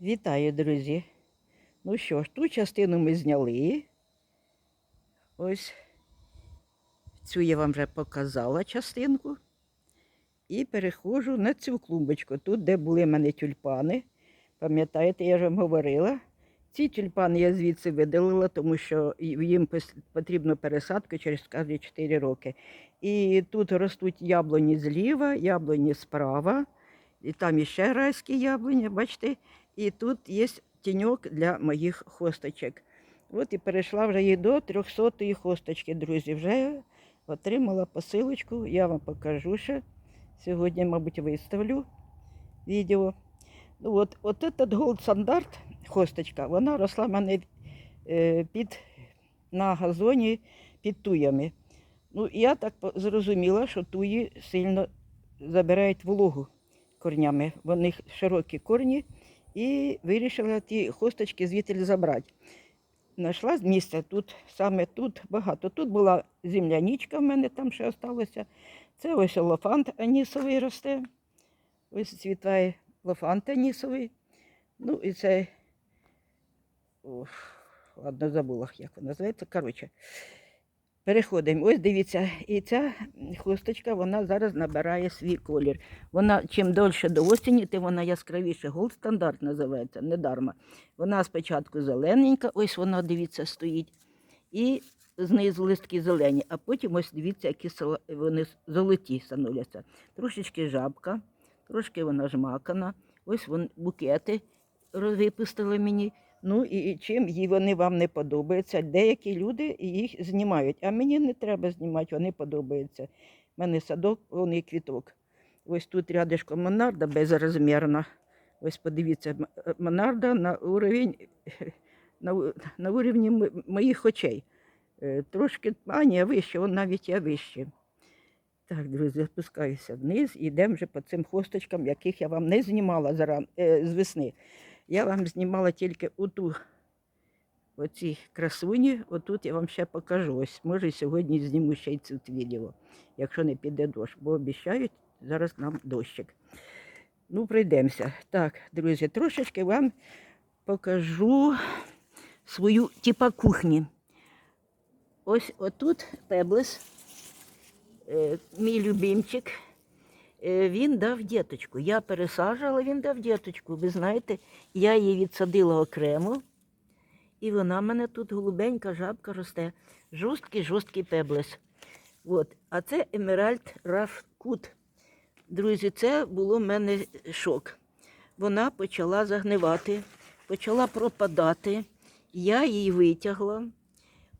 Вітаю, друзі. Ну що ж, ту частину ми зняли. Ось цю я вам вже показала частинку. І переходжу на цю клумбочку. Тут, де були в мене тюльпани. Пам'ятаєте, я ж вам говорила. Ці тюльпани я звідси видалила, тому що їм потрібно пересадка через кожні 4 роки. І тут ростуть яблуні зліва, яблуні справа, і там іще райські яблуні, бачите, і тут є тіньок для моїх хосточок. От і перейшла вже і до 300-ї хосточки, друзі. Вже отримала посилочку, я вам покажу ще. Сьогодні, мабуть, виставлю відео. Ну, от, от этот Gold Standard хосточка, вона росла в мене е, під, на газоні під туями. Ну, я так зрозуміла, що туї сильно забирають вологу корнями. Вони широкі корні і вирішила ті хосточки звідти забрати. Знайшла місце тут, саме тут багато. Тут була земляничка в мене там ще залишилося. Це ось лофант анісовий росте. Ось цвітає лофант анісовий. Ну і це. Ох, ладно, забула, як вона називається. Коротше, переходимо. Ось дивіться, і ця хусточка вона зараз набирає свій колір. Вона чим дольше до осені, тим вона яскравіше. Голд стандарт називається, не дарма. Вона спочатку зелененька, ось вона, дивіться, стоїть. І знизу листки зелені, а потім ось дивіться, які вони золоті становляться. Трошечки жабка, трошки вона жмакана. Ось вон букети випустили мені. Ну і чим їй вони вам не подобаються. Деякі люди їх знімають, а мені не треба знімати, вони подобаються. У мене садок, повний квіток. Ось тут рядишком монарда безрозмірна. Ось подивіться, е, монарда на уровень, на, на уровні моїх очей. Е, Трошки, а ні, вище, он навіть я вище. Так, друзі, спускаюся вниз і йдемо вже по цим хосточкам, яких я вам не знімала е, з весни. Я вам знімала тільки оту, оці красуні, отут я вам ще покажу. Ось, може, сьогодні зніму ще й це відео, якщо не піде дощ, бо обіцяють зараз нам дощик. Ну, пройдемося. Так, друзі, трошечки вам покажу свою типа кухні. Ось отут пеблес, е, мій любимчик. Е, Він дав діточку. Я пересаджувала, він дав діточку. Ви знаєте, я її відсадила окремо, і вона в мене тут голубенька жабка росте. Жорсткий, жорсткий пеблес. От. А це Емеральд Раф Кут. Друзі, це було в мене шок. Вона почала загнивати, почала пропадати. Я її витягла.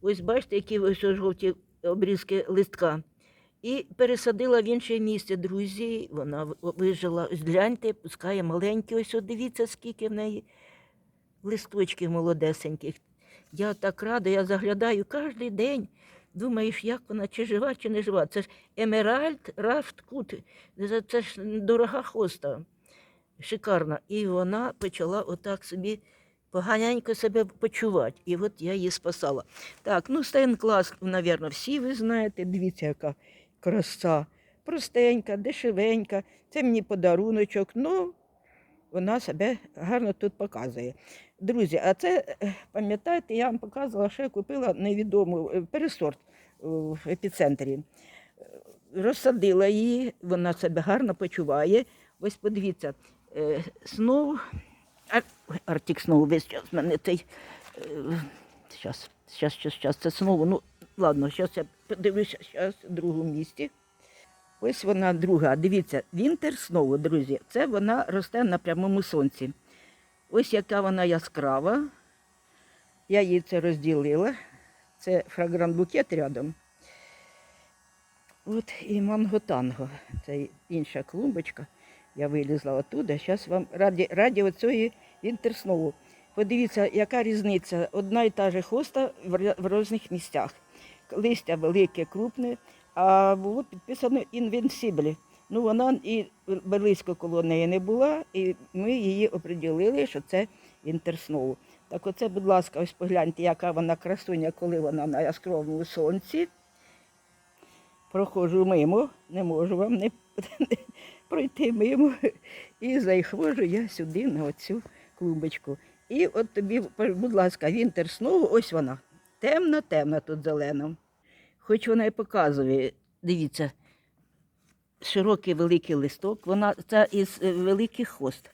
Ось бачите, які ось жовті обрізки листка. І пересадила в інше місце, друзі. Вона вижила. Ось гляньте, пускає маленькі. Ось дивіться, скільки в неї листочків молодесеньких. Я так рада, я заглядаю кожен день. Думаєш, як вона, чи жива, чи не жива. Це ж Емеральд Рафт Кут. Це, це ж дорога хоста, шикарна. І вона почала отак собі поганенько себе почувати. І от я її спасала. Так, ну Стейн клас, мабуть, всі ви знаєте. Дивіться, яка краса. Простенька, дешевенька. Це мені подаруночок. Ну, вона себе гарно тут показує. Друзі, а це, е, пам'ятаєте, я вам показувала, що я купила невідому е, пересорт в епіцентрі. Е, Розсадила її, вона себе гарно почуває. Ось подивіться, ой, Артік Сноу, весь час мене цей. Зараз, зараз, зараз, це знову. Ну, ладно, зараз я подивлюся, зараз в другому місці. Ось вона друга. Дивіться, Вінтер Сноу, друзі, це вона росте на прямому сонці. Ось яка вона яскрава. Я її це розділила. Це фрагрант букет рядом. От і манго-танго. Це інша клумбочка. Я вилізла оттуда. Зараз вам раді, раді оцієї інтерснову. Подивіться, яка різниця. Одна і та же хоста в різних місцях. Листя велике, крупне, а було підписано інвенсіблі. Ну, вона і близько коло неї не була, і ми її оприділили, що це інтерсноу. Так оце, будь ласка, ось погляньте, яка вона красуня, коли вона на яскравому сонці. Проходжу мимо, не можу вам не пройти мимо. І заходжу я сюди на оцю клубочку. І от тобі, будь ласка, Вінтер Сноу, ось вона. Темна тут зелена. Хоч вона і показує, дивіться, широкий великий листок, вона це із е, великих хост.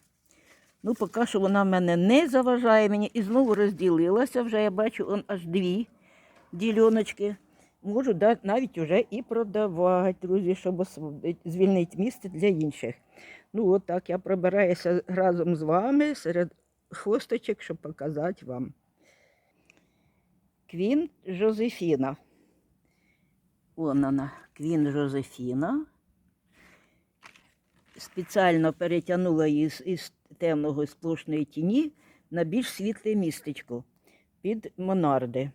Ну, поки що вона мене не заважає мені і знову розділилася. Вже я бачу он аж дві діляночки. Можу да- навіть вже і продавати, друзі, щоб звільнити місце для інших. Ну, от так я пробираюся разом з вами серед хвосточок, щоб показати вам. Квін Жозефіна. Вон вона, Квін Жозефіна. Спеціально перетягнула її з- із темного сплошної тіні на більш світле містечко під монарди.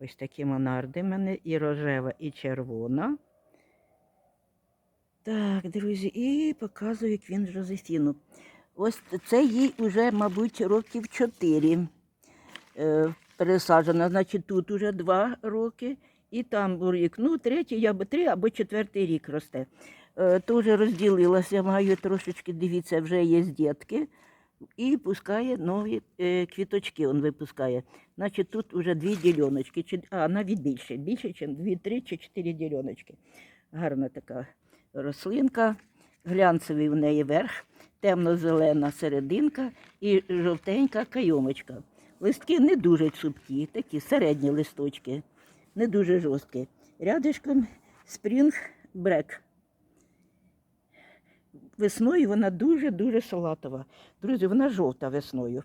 Ось такі монарди в мене і рожева, і червона. Так, друзі, і показую квін Жозефіну. Ось це їй вже, мабуть, років чотири е, пересаджена. Значить, тут уже два роки, і там рік. Ну, третій, або три, або четвертий рік росте. Е, Теж розділилася, маю трошечки, дивіться, вже є дітки. І пускає нові е, квіточки, він випускає. Значить, тут вже дві діляночки, а навіть більше, більше, ніж дві, три чи чотири діляночки. Гарна така рослинка, глянцевий в неї верх, темно-зелена серединка і жовтенька кайомочка. Листки не дуже цупкі, такі середні листочки, не дуже жорсткі. Рядишком спрінг брек. Весною вона дуже-дуже салатова. Друзі, вона жовта весною.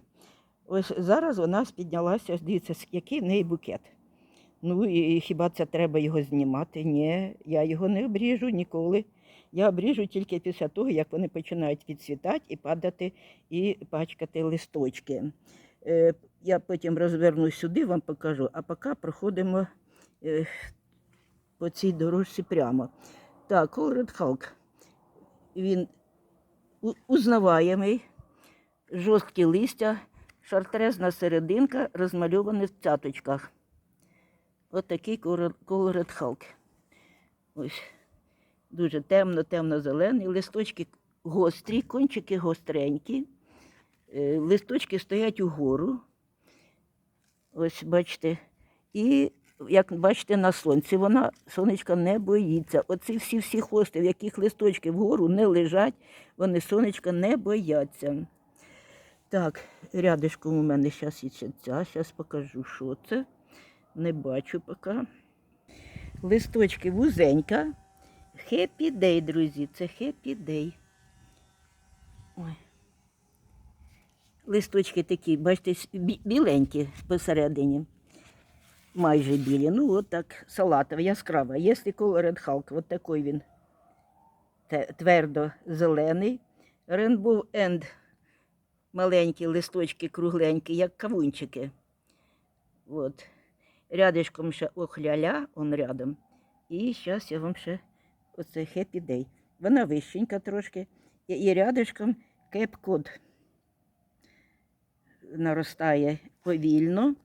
Ось зараз вона піднялася, дивіться, який в неї букет. Ну і хіба це треба його знімати? Ні, я його не обріжу ніколи. Я обріжу тільки після того, як вони починають відцвітати і падати, і пачкати листочки. Е, я потім розвернусь сюди, вам покажу, а поки проходимо по цій дорожці прямо. Так, Colored Hulk. Він узнаваємий, жорсткі листя, шартрезна серединка, розмальований в цяточках. Ось такий Colored Hulk. Ось. Дуже темно, темно-зелений. Листочки гострі, кончики гостренькі. Е, Листочки стоять угору. Ось бачите. І як бачите на сонці, вона сонечка не боїться. Оці всі всі хости, в яких листочки вгору не лежать, вони сонечка не бояться. Так, рядишком у мене зараз є ця. Зараз покажу, що це. Не бачу поки. Листочки вузенька. Happy Day, друзі, це Day. Ой. Листочки такі, бачите, біленькі посередині. Майже білі. Ну, от так, салатовий, яскрава. Якщо Colored Hulk, от такий він твердо зелений. Rainbow End маленькі листочки кругленькі, як кавунчики. От. Рядишком ще охляля, он рядом. І зараз я вам ще оце Happy Day. Вона вищенька трошки. І, і рядишком Cod наростає повільно.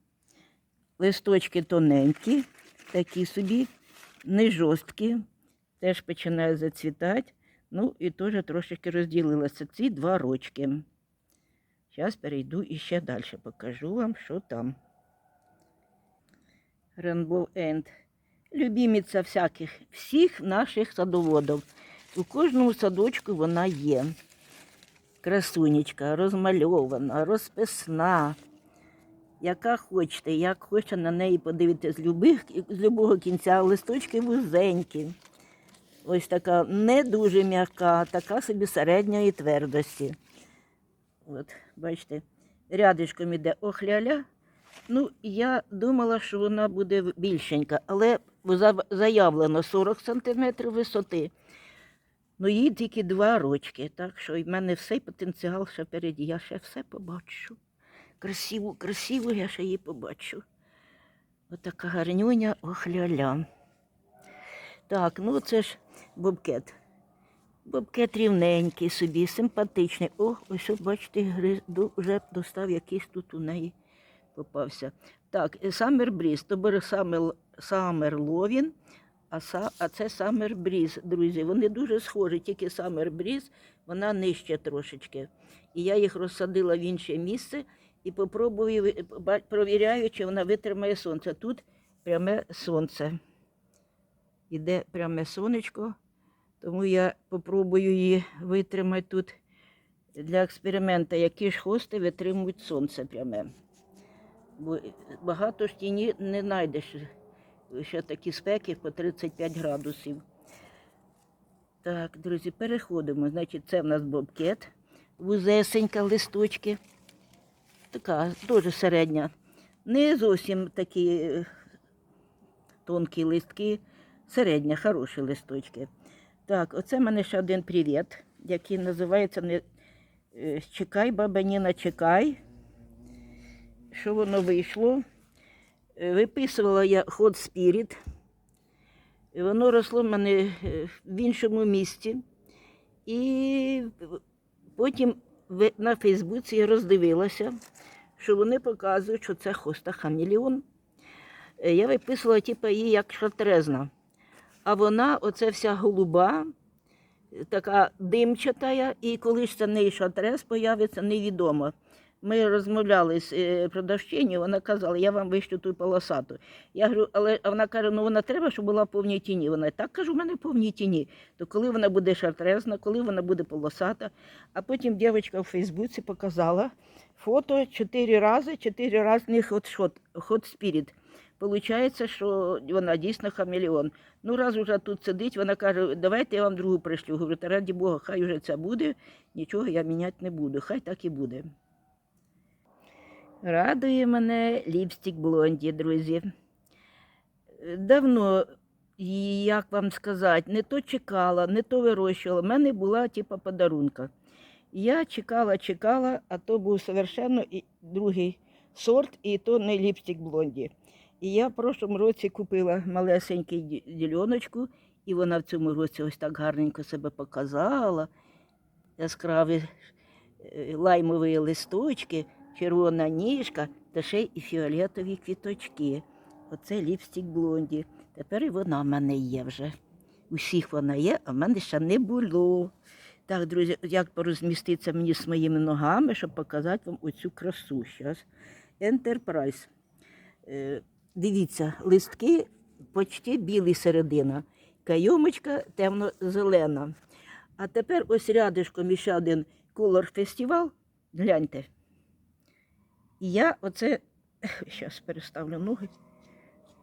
Листочки тоненькі, такі собі, не жорсткі, теж починає зацвітати. Ну і теж трошки розділилися ці два рочки. Зараз перейду і ще далі покажу вам, що там. Rainbow End. Любімиця всяких, всіх наших садоводів. У кожному садочку вона є. Красунечка, розмальована, розписна. Яка хочете, як хочете на неї подивитися з, любих, з любого кінця, листочки вузенькі. Ось така не дуже м'яка, така собі середньої твердості. От, бачите, рядишком іде охляля. Ну, я думала, що вона буде більшенька, але заявлено 40 см висоти. Ну, їй тільки два рочки, так що в мене все потенціал ще впереді. Я ще все побачу. Красиву, красиву я ще її побачу. Отака гарнюня охляля. Так, ну це ж бобкет. Бобкет рівненький собі, симпатичний. О, ось, бачите, гриз, вже достав якийсь тут у неї попався. Так, Саммер Бріз, то бере Саммер Ловін, а, са, а це Саммер Бріз, друзі. Вони дуже схожі, тільки Саммер Бріз, вона нижче трошечки. І я їх розсадила в інше місце і попробую, провіряю, чи вона витримає сонце. Тут пряме сонце. Іде пряме сонечко, тому я попробую її витримати тут для експерименту, які ж хости витримують сонце пряме. Бо багато ж тіні не знайдеш. Ще такі спеки по 35 градусів. Так, друзі, переходимо. Значить, це в нас бобкет, вузесенька листочки. Така дуже середня. Не зовсім такі е, тонкі листки, середня, хороші листочки. Так, оце в мене ще один привіт, який називається не е, Чекай, баба Ніна, чекай. Що воно вийшло? Е, Виписувала я ход. І Воно росло в мене в іншому місці. І потім на Фейсбуці я роздивилася, що вони показують, що це хоста хамелеон. Е, Я виписувала типу, її як шатрезна. А вона, оце вся голуба, така димчата, і коли ж це неї шатрез появиться, невідомо. Ми розмовляли з е, продавчиню, вона казала, я вам вишлю ту полосату. Я говорю, але а вона каже, ну вона треба, щоб була в повній тіні. Вона так кажу, в мене в повній тіні. То коли вона буде шартрезна, коли вона буде полосата. А потім дівчинка в Фейсбуці показала фото чотири рази, чотири разних от шот, хот спіріт. Получається, що вона дійсно хамелеон. Ну, раз уже тут сидить, вона каже, давайте я вам другу пришлю. Говорю, та раді Бога, хай вже це буде, нічого я міняти не буду, хай так і буде. Радує мене ліпстик блонді, друзі. Е, Давно, як вам сказати, не то чекала, не то вирощувала. У мене була типа подарунка. Я чекала, чекала, а то був совершенно другий сорт, і то не ліпстик блонді. І я в прошлому році купила малесенький ді- діляночку, і вона в цьому році ось так гарненько себе показала. Яскраві е, лаймові листочки, червона ніжка та ще й фіолетові квіточки. Оце ліпстик блонді. Тепер і вона в мене є вже. Усіх вона є, а в мене ще не було. Так, друзі, як порозміститися мені з моїми ногами, щоб показати вам оцю красу. Зараз. Enterprise. Е, дивіться, листки почти білі середина, кайомочка темно-зелена. А тепер ось рядишком іще один колор фестивал. Гляньте. І я оце, зараз переставлю ноги,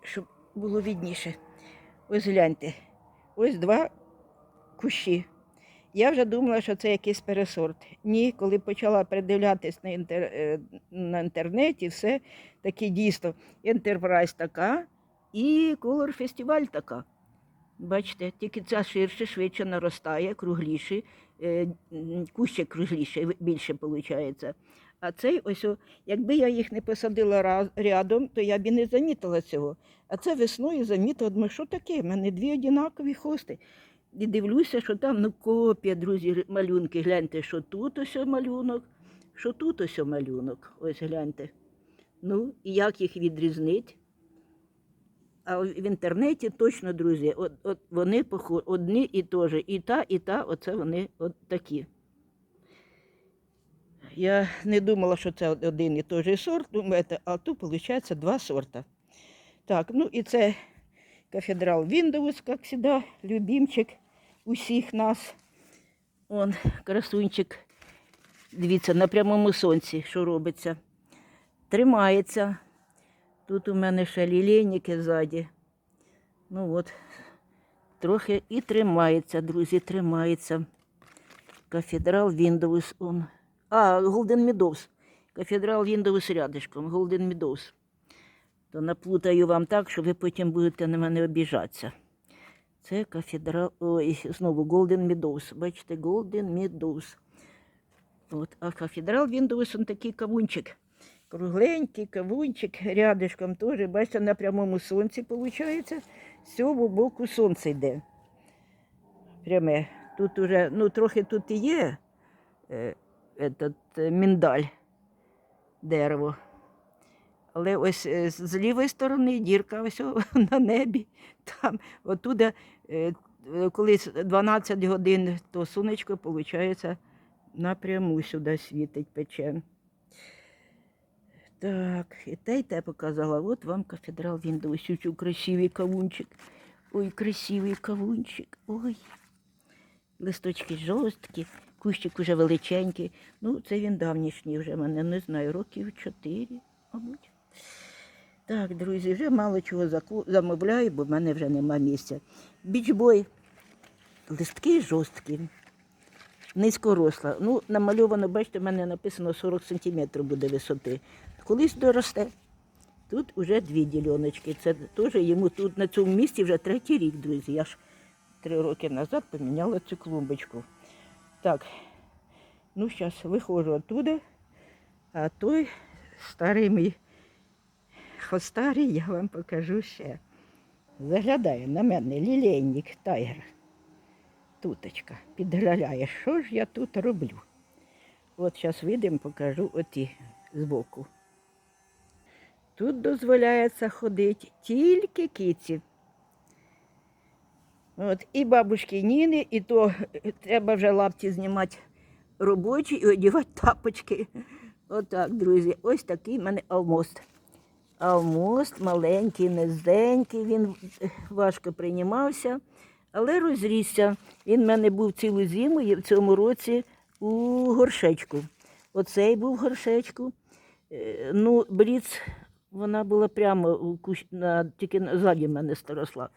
щоб було відніше. Ось гляньте. Ось два кущі. Я вже думала, що це якийсь пересорт. Ні, коли почала передивлятись на, інтер... е, на інтернеті, все таки дійсно. Ентерпрайз така і колор фестиваль така. Бачите, тільки ця ширше, швидше наростає, кругліший, е, м, кущик кругліший, ви- більше виходить. А цей ось, якби я їх не посадила рядом, то я б і не замітила цього. А це весною замітила, думаю, що таке? В мене дві однакові хости. І дивлюся, що там ну, копія, друзі, малюнки. Гляньте, що тут ось малюнок, що тут ось малюнок. Ось гляньте. Ну, і як їх відрізнити? А в інтернеті точно, друзі, от, от вони одні і теж. І та, і та, оце вони от такі. Я не думала, що це один і той же сорт, думаю, це- а тут, виходить, два сорта. Так, ну і це кафедрал Windows, як завжди, любимчик усіх нас. Он, красунчик. Дивіться, на прямому сонці, що робиться. Тримається. Тут у мене ще лілейники ззаді. Ну от, трохи і тримається, друзі, тримається. Кафедрал Windows. Он. А, Golden Meadows. Кафедрал Windows рядишком, Golden Meadows. То наплутаю вам так, що ви потім будете на мене обіжатися. Це кафедрал. Ой, знову Golden Meadows. Бачите, Golden Meadows. От, а кафедрал Windows он такий кавунчик. Кругленький кавунчик рядишком теж, бачите, на прямому сонці виходить. З цього боку сонце йде. Пряме. Тут уже, ну, трохи тут і є е, этот, е, міндаль, дерево. Але ось е, з лівої сторони дірка ось на небі. Там, отуда, колись 12 годин, то сонечко, виходить, напряму сюди світить пече. Так, і те, й те показала. От вам кафедрал Віндовс, ось красивий кавунчик. Ой, красивий кавунчик. Ой. Листочки жорсткі, кущик уже величенький. Ну, це він давнішній вже мене, не знаю, років чотири, мабуть. Так, друзі, вже мало чого замовляю, бо в мене вже нема місця. Бічбой. Листки жорсткі, низькоросла. Ну, намальовано, бачите, в мене написано 40 см буде висоти. Колись доросте. Тут вже дві діляночки. Це теж йому тут на цьому місці вже третій рік, друзі. Я ж три роки назад поміняла цю клумбочку. Так, ну зараз виходжу оттуда, а той старий мій хостарий я вам покажу ще. Заглядає на мене лілейник тайгер. Туточка, підгляляє, що ж я тут роблю. От зараз вийдемо, покажу оті збоку. Тут дозволяється ходити тільки киці. От, і бабушки Ніни, і то е, треба вже лапті знімати робочі і одягати тапочки. Отак, друзі, ось такий в мене алмост. Алмост маленький, низенький, він е, важко приймався, але розрісся. Він в мене був цілу зиму і в цьому році у горшечку. Оцей був в горшечку. Е, Ну, бріц, вона була прямо у кущ, на, тільки ззаді мене росла.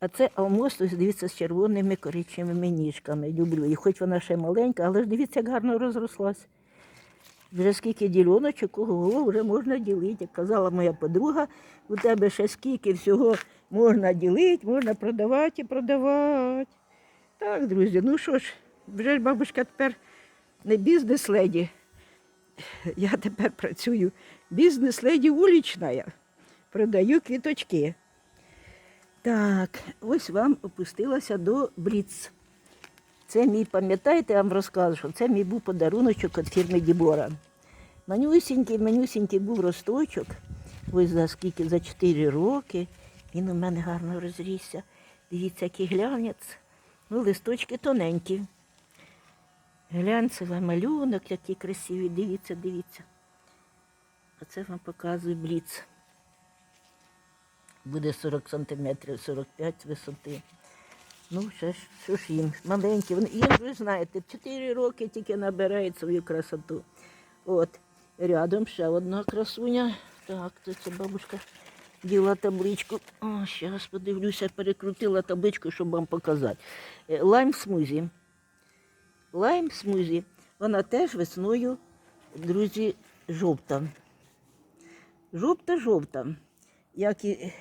А це ось дивіться, з червоними коричневими ніжками. Люблю її. Хоч вона ще маленька, але ж дивіться, як гарно розрослась. Вже скільки діляночок, ого, вже можна ділити. Як казала моя подруга, у тебе ще скільки всього можна ділити, можна продавати і продавати. Так, друзі, ну що ж, вже ж бабушка тепер не бізнес-леді. Я тепер працюю бізнес-леді вулична. Продаю квіточки. Так, ось вам опустилася до Бріц. Це мій, пам'ятаєте, я вам розказую, що це мій був подаруночок від фірми Дібора. Манюсінький, манюсінький був росточок. Ось за скільки, за 4 роки. Він у мене гарно розрісся. Дивіться, який глянець. Ну, листочки тоненькі. Глянцевий малюнок, який красивий. Дивіться, дивіться. Оце вам показую бліц. Буде 40 сантиметрів, 45 висоти. Ну, ще ж, що ж їм, маленькі. Вони, їм, ви знаєте, 4 роки тільки набирають свою красоту. От, рядом ще одна красуня. Так, це, це бабушка діла табличку. О, зараз подивлюся, перекрутила табличку, щоб вам показати. Е, Лайм смузі. Лайм смузі. Вона теж весною, друзі, жовта. Жовта-жовта. Як і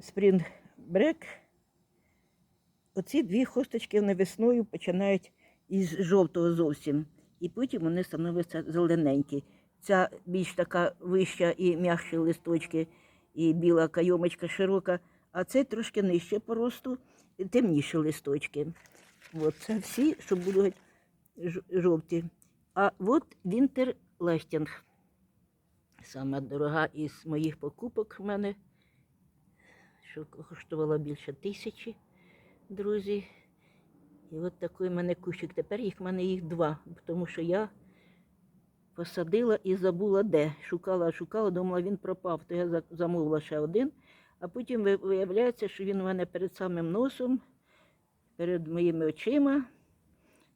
спрінг брек. Оці дві хосточки вони весною починають із жовтого зовсім. І потім вони становляться зелененькі. Ця більш така вища і м'якші листочки, і біла кайомочка широка, а це трошки нижче по росту, темніші листочки. От це всі, що будуть жовті. А от Вінтер Саме дорога із моїх покупок в мене, що коштувала більше тисячі, друзі. І от такий в мене кущик. Тепер їх в мене їх два, тому що я посадила і забула де. Шукала, шукала, думала, він пропав, то я замовила ще один. А потім виявляється, що він у мене перед самим носом, перед моїми очима.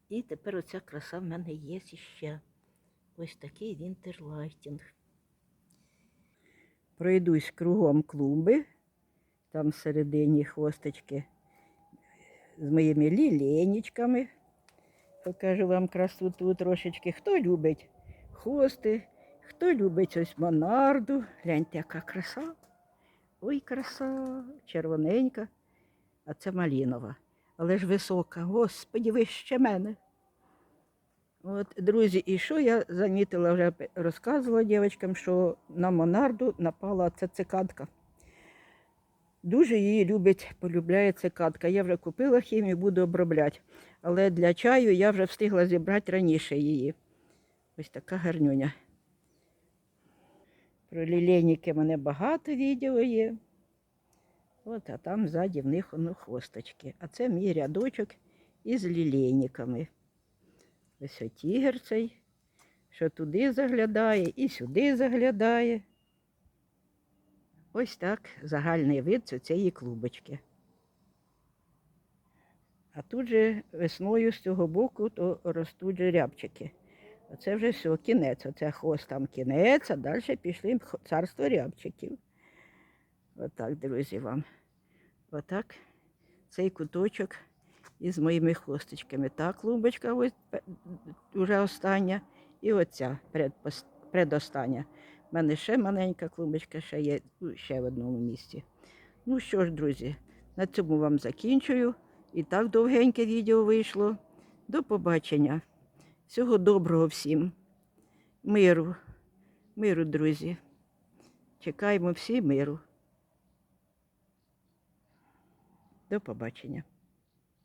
І тепер оця краса в мене є ще. Ось такий вінтерлайтінг. Пройдусь кругом клумби, там всередині хвосточки з моїми ліленічками. Покажу вам красоту трошечки. Хто любить хости, хто любить ось монарду. Гляньте, яка краса. Ой, краса, червоненька, а це малінова. Але ж висока. Господі, вище мене. От, друзі, і що я замітила, вже розказувала дівчатам, що на монарду напала ця цикадка. Дуже її любить, полюбляє цикадка. Я вже купила хімію, буду обробляти. Але для чаю я вже встигла зібрати раніше її. Ось така гарнюня. Про лілейники мене багато відео є. От, а там ззаді в них воно хвосточки. А це мій рядочок із лілейниками. Ось о тігр цей, що туди заглядає і сюди заглядає. Ось так загальний вид цієї клубочки. А тут же весною з цього боку то ростуть рябчики. Оце вже все, кінець. Оце хвост там кінець, а далі пішли царство рябчиків. Отак, друзі, вам. Отак цей куточок із моїми хвосточками. Та клубочка ось вже остання. І оця предостання. У мене ще маленька клубочка, ще є ну, ще в одному місці. Ну що ж, друзі, на цьому вам закінчую. І так довгеньке відео вийшло. До побачення. Всього доброго всім. Миру. Миру, друзі. Чекаємо всі миру. До побачення.